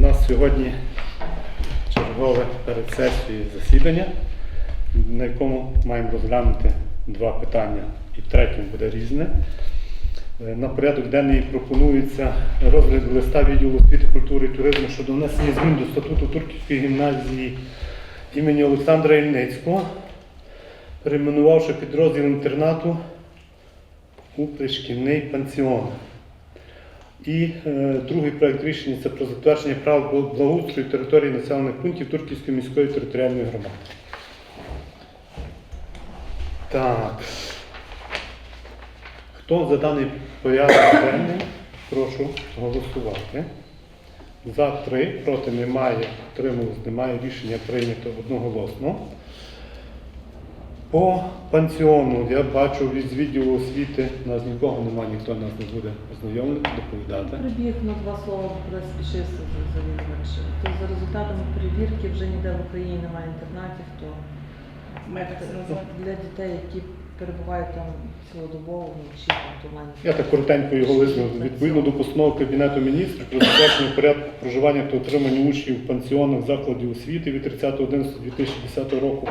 У нас сьогодні чергове перед сесією засідання, на якому маємо розглянути два питання, і третє буде різне. Е, На порядок денний пропонується розгляд листа відділу освіти, культури і туризму щодо внесення змін до статуту Турківської гімназії імені Олександра Ільницького, перейменувавши підрозділ інтернату у пришкільний пансіон. І е, другий проект рішення це про затвердження прав благоустрою території населених пунктів Турківської міської територіальної громади. Так. Хто за даний порядок денний, прошу голосувати. За три, проти немає, утрималось немає, рішення прийнято одноголосно. По пансіону я бачу від відділу освіти, нас нікого немає, ніхто нас не буде ознайомити, доповідати. Прибіг на два слова спішився завідувач. То за результатами перевірки вже ніде в Україні немає інтернатів, то для дітей, які перебувають там цілодобово вночі, там, то. Я так коротенько його визнав. Відповідно до постанови Кабінету міністрів про затвердження порядку проживання та утримання учнів в пансіонах закладів освіти від 30.11.2010 року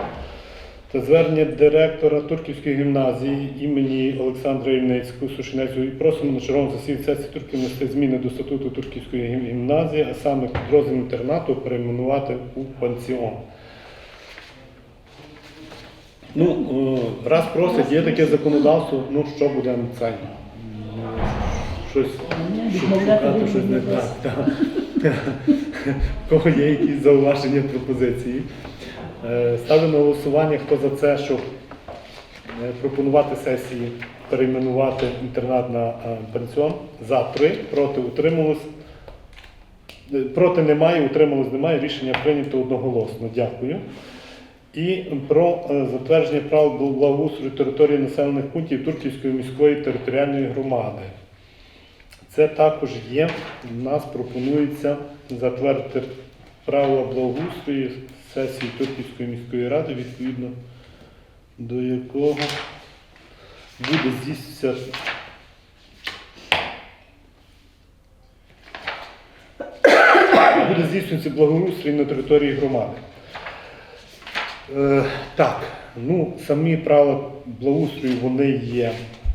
та звернення директора Турківської гімназії імені Олександра Ільницького Сушинецького і просимо на черговому засіданні сесії Турків внести зміни до статуту Турківської гімназії, а саме підрозділ інтернату перейменувати у пансіон. Ну, е, раз просить, є таке законодавство, ну що будемо це? Щось шукати, щось не так. Кого є якісь зауваження, пропозиції? Е, Ставлю на голосування, хто за це, щоб е, пропонувати сесії перейменувати інтернат на е, пенсіон. За три, проти утрималось. Проти немає, утрималось немає. Рішення прийнято одноголосно. Дякую. І про затвердження прав благоустрою території населених пунктів Турківської міської територіальної громади. Це також є. У нас пропонується затвердити правила благоустрою сесії Турківської міської ради, відповідно до якого буде здійснюватися буде здійснюватися благоустрій на території громади. Е, так, ну, самі правила благоустрою вони є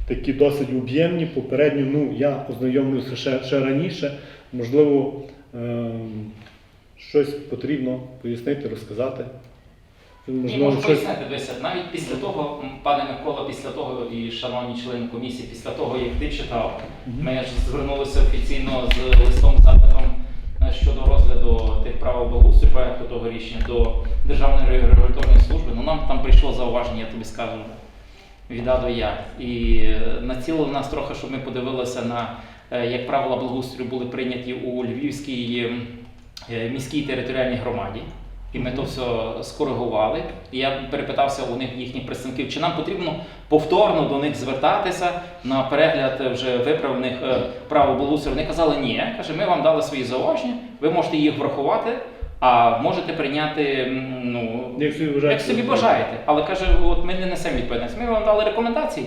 такі досить об'ємні. Попередньо ну, я ознайомлюся ще, ще раніше. Можливо, е, щось потрібно пояснити, розказати. Ні, можу щось. пояснити, дивися, навіть після того, пане Микола, після того і шановні члени комісії, після того, як ти читав, ми ж звернулися офіційно з листом запитом е, щодо розгляду тих правил благоустрою проекту того рішення до Державної ре- регуляторної служби. Ну нам там прийшло зауваження, я тобі скажу від А до Я. І е, націлили нас трохи, щоб ми подивилися на е, як правила благоустрою були прийняті у Львівській міській територіальній громаді. І ми то все скоригували. І я перепитався у них їхніх представників, чи нам потрібно повторно до них звертатися на перегляд вже виправлених е, правил. Вони казали, ні. Каже, ми вам дали свої зауваження, ви можете їх врахувати, а можете прийняти ну, Як собі бажаєте. як собі бажаєте. Але каже, от ми не несемо відповідальність. Ми вам дали рекомендації.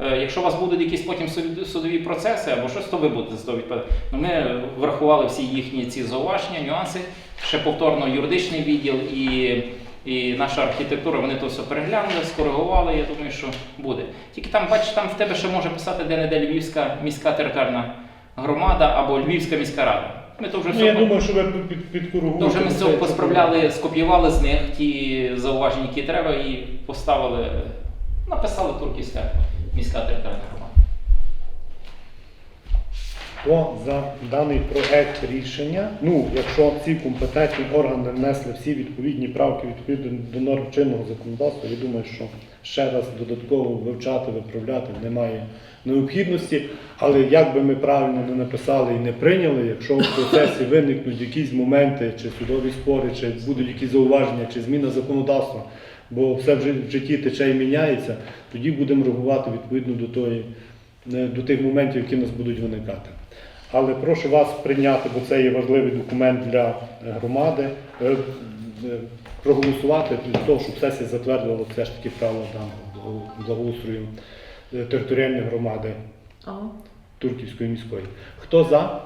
Е, Якщо у вас будуть якісь потім судові процеси або щось, то ви будете за то відповідати. Ну, ми врахували всі їхні ці зауваження, нюанси. Ще повторно юридичний відділ і, і наша архітектура, вони то все переглянули, скоригували. Я думаю, що буде. Тільки там, бачиш, там в тебе ще може писати де-не-де Львівська міська територіальна громада або Львівська міська рада. Ми то вже Ну, я по- думаю, що ви під, підкоригуєте. то вже ми з цього посправляли, скопіювали з них ті зауваження, які треба, і поставили, написали Турківська міська територіальна громада. Хто за даний проект рішення, ну, якщо ці компетентні органи внесли всі відповідні правки відповідно до норм чинного законодавства, я думаю, що ще раз додатково вивчати, виправляти немає необхідності. Але як би ми правильно не написали і не прийняли, якщо в процесі виникнуть якісь моменти, чи судові спори, чи будуть якісь зауваження, чи зміна законодавства, бо все в житті тече і міняється, тоді будемо реагувати відповідно до тої е, до тих моментів, які в нас будуть виникати. Але прошу вас прийняти, бо це є важливий документ для е, громади, е, проголосувати для того, щоб сесія затвердила все ж таки правила даного благоустрою територіальної громади. Турківської міської. Хто за?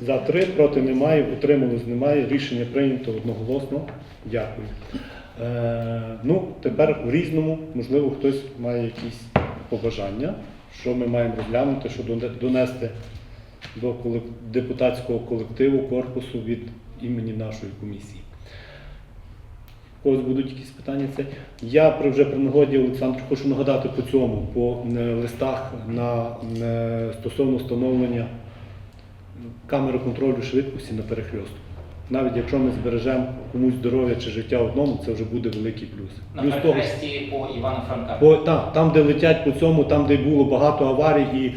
За три, проти немає, утрималось немає. Рішення прийнято одноголосно. Дякую. Е, ну, тепер в різному, можливо, хтось має якісь побажання, що ми маємо розглянути, що донести до депутатського колективу корпусу від імені нашої комісії. У когось будуть якісь питання? Це я вже при нагоді Олександр хочу нагадати по цьому, по е, листах на е, стосовно встановлення камери контролю швидкості на перехрестку. Навіть якщо ми збережемо комусь здоров'я чи життя одному, це вже буде великий плюс. На Плюс того, перехресті по Івана Франка. Бо там, там, де летять по цьому, там, де було багато аварій, і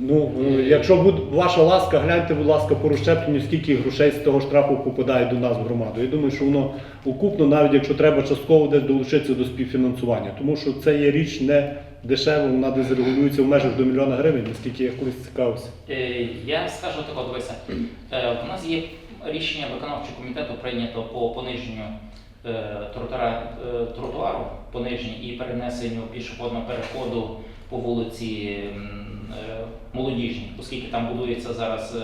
ну, е, якщо буде ваша ласка, гляньте, будь ласка, по розщепленню, скільки грошей з того штрафу попадає до нас в громаду. Я думаю, що воно укупно, навіть якщо треба частково десь долучитися до співфінансування. Тому що це є річ не дешева, вона десь регулюється в межах до мільйона гривень, наскільки я колись цікавився. Е, Я скажу такого, дивися. Е, У нас є рішення виконавчого комітету прийнято по пониженню е, е, тротуару, пониженню і перенесенню пішохідного переходу по вулиці е, Молодіжній, оскільки там будується зараз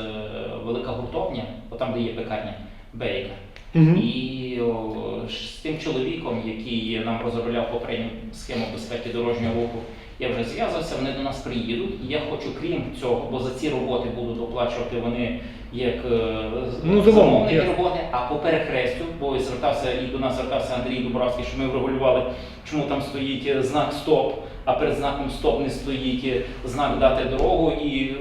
велика гуртовня, от там, де є пекарня Бейка. І о, з тим чоловіком, який нам розробляв попередню схему безпеки дорожнього руху, я вже зв'язався, вони до нас приїдуть. І я хочу, крім цього, бо за ці роботи будуть оплачувати вони як е, Ну, замовники ясно. роботи, а по перехрестю, бо і звертався і до нас звертався Андрій Дубравський, що ми врегулювали, чому там стоїть е, знак стоп, а перед знаком стоп не стоїть е, знак дати дорогу, і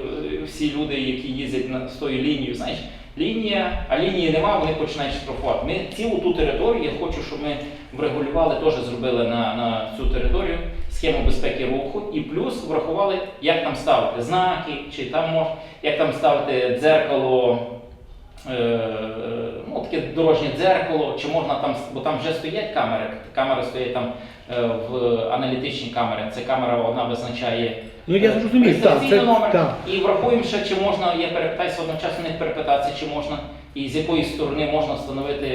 всі люди, які їздять на тою лінією, знаєш. Лінія, а лінії нема, вони починають штрафувати. Ми цілу ту територію, я хочу, щоб ми врегулювали, теж зробили на, на цю територію схему безпеки руху і плюс врахували, як там ставити знаки, чи там мож, як там ставити дзеркало, е, ну, таке дорожнє дзеркало, чи можна там, бо там вже стоять камери, камери стоять там е, в аналітичні камери. Це камера вона визначає Ну я зрозумів, так, реєстраційний це номер. так. І врахуємо ще, чи можна, я перепитаюся одночасно не перепитатися, чи можна, і з якої сторони можна встановити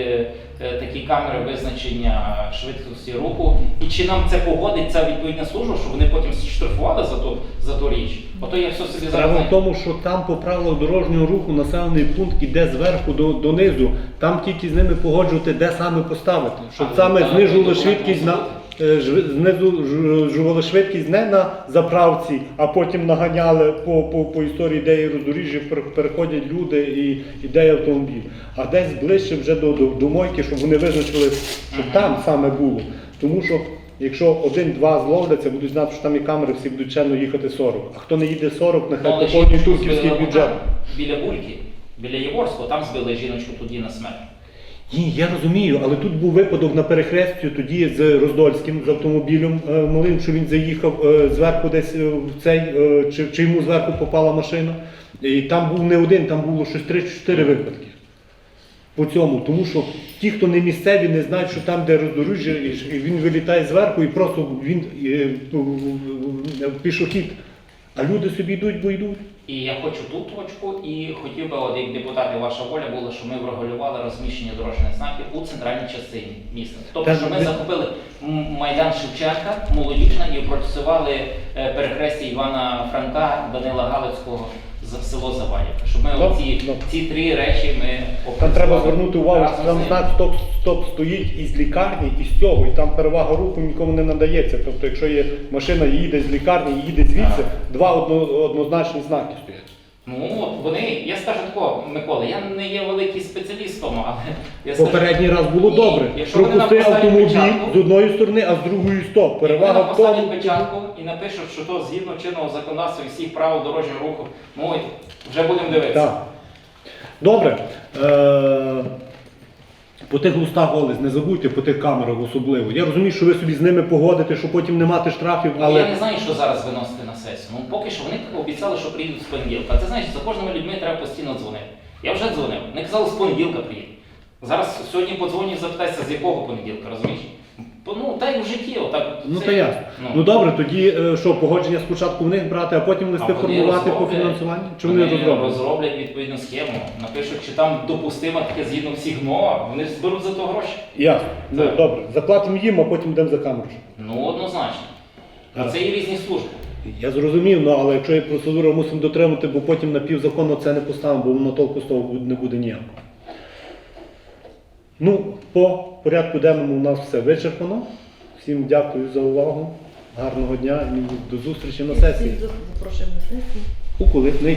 е, такі камери визначення швидкості руху, і чи нам це погодить ця відповідна служба, щоб вони потім штрафували за ту, за ту річ. Ото я все собі. Справа в тому, що там по правилах дорожнього руху населений пункт іде зверху до, донизу. Там тільки з ними погоджувати, де саме поставити. Щоб А, саме так, знижували швидкість на жви- знижували швидкість не на заправці, а потім наганяли по, по, по історії, де є роздоріжжя, переходять люди і, і де автомобіль. А десь ближче вже до, до, до мойки, щоб вони визначили, Мгм. там саме було. Тому що якщо один-два зловляться, будуть знати, що там є камери, всі будуть чемно їхати 40. А хто не їде 40, Ну, нехай але поповнює турківський бюджет. Біля Бульки, біля Єворського, там збили жіночку тоді на смерть. Ні, я розумію, але тут був випадок на перехресті тоді з Роздольським, з автомобілем е, малим, що він заїхав е, зверху десь е, в цей, е, чи, чи йому зверху попала машина. І там був не один, там було щось 3-4 випадки. По цьому, тому що ті, хто не місцеві, не знають, що там, де роздоріжжя, і і він вилітає зверху і просто він е, е, пішохід. А люди собі йдуть, бо йдуть. І я хочу ту точку, і хотів би, от як депутати, ваша воля була, щоб ми врегулювали розміщення дорожніх знаків у центральній частині міста. Тобто, що ми захопили майдан Шевченка, молодіжна, і опрацювали е, перехрестя Івана Франка, Данила Галицького за село Завалівка. Щоб ми оці ці три речі ми Там треба звернути увагу, що там знак стоп, стоп стоїть із лікарні, і з цього, і там перевага руху нікому не надається. Тобто, якщо є машина, їде з лікарні, їде звідси, два одно, однозначні знаки стоять. Ну, от вони, я скажу такого, Микола, я не є великий спеціаліст тому, але я скажу, Попередній раз було Ні, добре. якщо вони Пропустив нам поставлять автомобіль печатку- з одної сторони, а з другої стоп. Перевага Перевага в тому. печатку і напишуть, що то згідно чинного законодавства і всіх правил дорожнього руху. Ну, вже будемо дивитися. Так. Добре. Е- по тих листах Олесь, не забудьте по тих камерах особливо. Я розумію, що ви собі з ними погодите, що потім не мати штрафів, але. Я не знаю, що зараз виносити на сесію. Ну поки що вони обіцяли, що приїдуть з понеділка. Це знаєш, за кожними людьми треба постійно дзвонити. Я вже дзвонив. Не казали, з понеділка приїдуть. Зараз сьогодні подзвоню, запитайся, з якого понеділка, розумієш? Ну, так і в житті, отак. ну це- то ясно. Ну добре, тоді е, що, погодження спочатку в них брати, а потім листи А вони формувати по розроблять. фінансуванню? Чи вони розроблять? розроблять відповідну схему, напишуть, чи там допустимо таке згідно всіх норм, вони зберуть за то гроші. Ясно. Ну Так. добре. Заплатимо їм, а потім йдемо за камеру. Ну, однозначно. А це і різні служби. Я зрозумів, ну але якщо є процедура, мусимо дотримати, бо потім на півзакону це не поставимо, бо воно толку з того не буде ніякого. Ну, по порядку денному у нас все вичерпано. Всім дякую за увагу. Гарного дня і до зустрічі на сесії. Запрошуємо на сесію. У який